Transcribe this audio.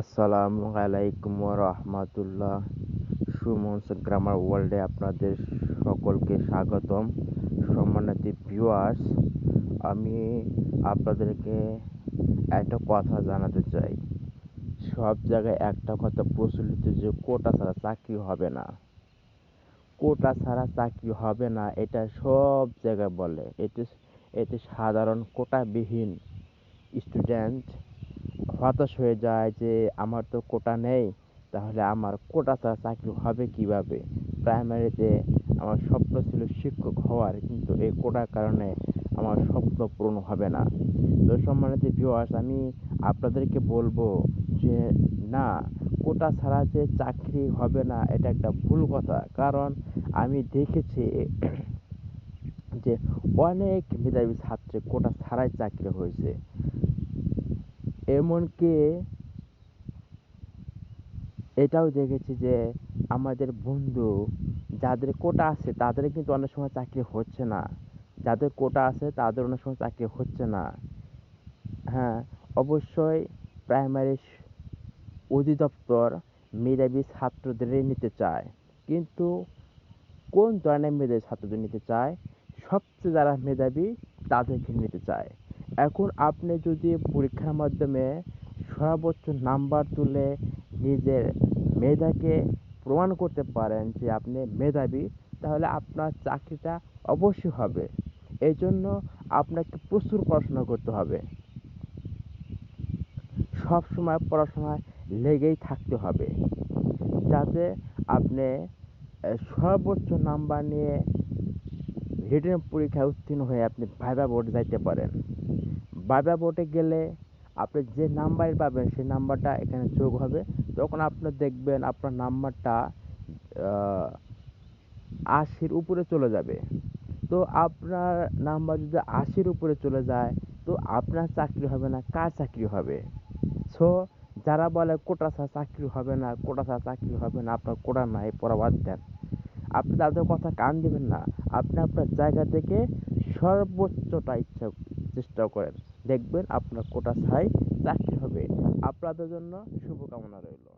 আসসালামু আলাইকুম রহমতুল্লাহ সুমনস গ্রামার ওয়ার্ল্ডে আপনাদের সকলকে স্বাগতম। সম্মানিত ভিউয়ার্স আমি আপনাদেরকে একটা কথা জানাতে চাই। সব জায়গায় একটা কথা প্রচলিত যে কোটা ছাড়া চাকরি হবে না। কোটা ছাড়া চাকরি হবে না, এটা সব জায়গায় বলে। এতে এতে সাধারণ কোটাবিহীন স্টুডেন্ট হতাশ হয়ে যায় যে, আমার তো কোটা নেই, তাহলে আমার কোটা ছাড়া চাকরি হবে কীভাবে? প্রাইমারিতে আমার স্বপ্ন ছিল শিক্ষক হওয়ার, কিন্তু এই কোটার কারণে আমার স্বপ্ন পূরণ হবে না। তো সম্মানিত ভিউয়ার্স আমি আপনাদেরকে বলব যে, না, কোটা ছাড়া যে চাকরি হবে না, এটা একটা ভুল কথা। কারণ আমি দেখেছি যে, অনেক মেধাবী ছাত্রী কোটা ছাড়াই চাকরি হয়েছে। এমনকি এটাও দেখেছি যে আমাদের বন্ধু যাদের কোটা আছে, তাদের কিন্তু অনেক সময় চাকরি হচ্ছে না। যাদের কোটা আছে, তাদের অনেক সময় চাকরি হচ্ছে না। হ্যাঁ অবশ্যই প্রাইমারি অধিদপ্তর মেধাবী ছাত্রদেরই নিতে চায়। কিন্তু কোন ধরনের মেধাবী ছাত্রদের নিতে চায়? সবচেয়ে যারা মেধাবী, তাদেরকে নিতে চায়। এখন আপনি যদি পরীক্ষার মাধ্যমে সর্বোচ্চ নাম্বার তুলে নিজের মেধাকে প্রমাণ করতে পারেন যে আপনি মেধাবী, তাহলে আপনার চাকরিটা অবশ্যই হবে। এই জন্য আপনাকে প্রচুর পড়াশোনা করতে হবে। সব সময় পড়াশোনায় লেগেই থাকতে হবে। যাতে আপনি সর্বোচ্চ নাম্বার নিয়ে রিটেন পরীক্ষায় উত্তীর্ণ হয়ে আপনি ভাইবা বোর্ডে যাইতে পারেন। ভাইবা বোর্ডে গেলে আপনি যে নাম্বার পাবেন, সেই নাম্বারটা এখানে যোগ হবে। তখন আপনি দেখবেন আপনার নাম্বারটা আশির উপরে চলে যাবে। তো আপনার নাম্বার যদি আশির উপরে চলে যায়, তো আপনার চাকরি হবে না, কার চাকরি হবে? সো যারা বলে কোটা ছাড়া চাকরি হবে না, কোটা ছাড়া চাকরি হবে না, আপনার কোটা নাই, পড়া বাদ দেন। আপনি তাদের কথা কান দেবেন না। আপনি আপনার জায়গা থেকে সর্বোচ্চটা ইচ্ছা, চেষ্টা করেন। দেখবেন আপনার কোটা ছাই চাকরি হবে। আপনাদের জন্য শুভকামনা রইল।